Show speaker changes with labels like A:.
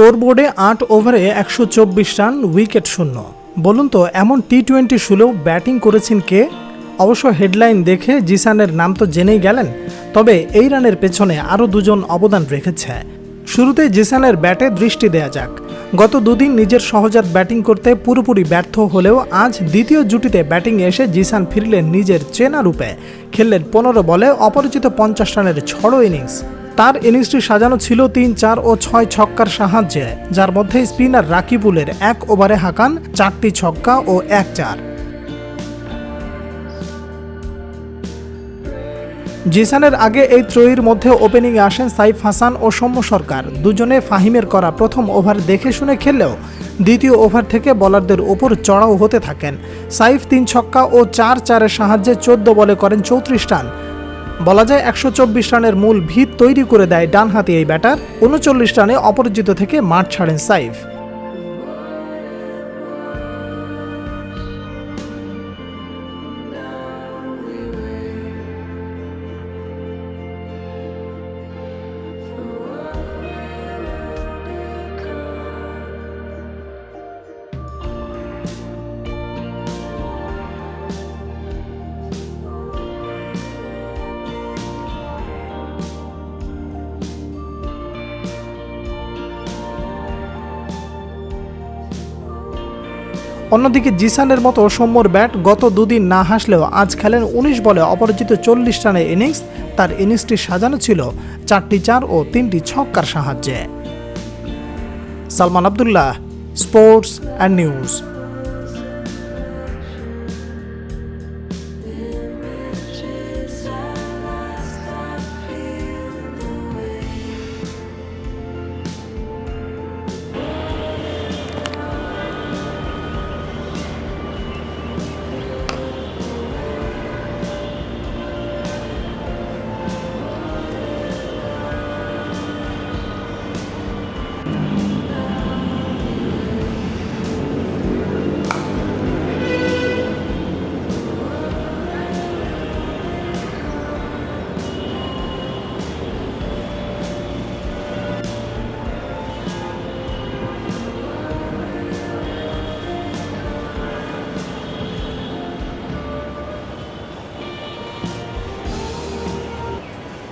A: স্কোরবোর্ডে আট ওভারে একশো চব্বিশ রান, উইকেট শূন্য। বলুন তো, এমন টি টোয়েন্টি শুলেও ব্যাটিং করেছেন কে? অবশ্য হেডলাইন দেখে জিসানের নাম তো জেনেই গেলেন, তবে এই রানের পেছনে আরও দুজন অবদান রেখেছে। শুরুতে জিসানের ব্যাটে দৃষ্টি দেয়া যাক। গত দুদিন নিজের সহজাত ব্যাটিং করতে পুরোপুরি ব্যর্থ হলেও আজ দ্বিতীয় জুটিতে ব্যাটিংয়ে এসে জিসান ফিরলেন নিজের চেনা রূপে। খেললেন পনেরো বলে অপরিচিত পঞ্চাশ রানের ছড়ো ইনিংস। তার ইনিংসটি সাজানো ছিল তিন, চার ও ছয় ছক্কার সাহায্যে, যার মধ্যে স্পিনার রাকিবুলের এক ওভারে হাঁকান চারটি ছক্কা ও এক চার। জিসানের আগে এই ত্রয়ীর মধ্যে ওপেনিংয়ে আসেন সাইফ হাসান ও সৌম্য সরকার। দুজনে ফাহিমের করা প্রথম ওভার দেখে শুনে খেললেও দ্বিতীয় ওভার থেকে বলারদের ওপর চড়াও হতে থাকেন। সাইফ তিন ছক্কা ও চার চারের সাহায্যে চোদ্দ বলে করেন চৌত্রিশ রান। বলা যায় একশো চব্বিশ রানের মূল ভিত তৈরি করে দেয় ডানহাতি এই ব্যাটার। উনচল্লিশ রানে অপরাজিত থেকে মাঠ ছাড়েন সাইফ। অন্যদিকে জিসানের মতো সৌম্যর ব্যাট গত দুদিন না হাসলেও আজ খেলেন উনিশ বলে অপরাজিত চল্লিশ রানের ইনিংস। তার ইনিংসটি সাজানো ছিল চারটি চার ও তিনটি ছক্কার সাহায্যে। Salman Abdullah, sports and news.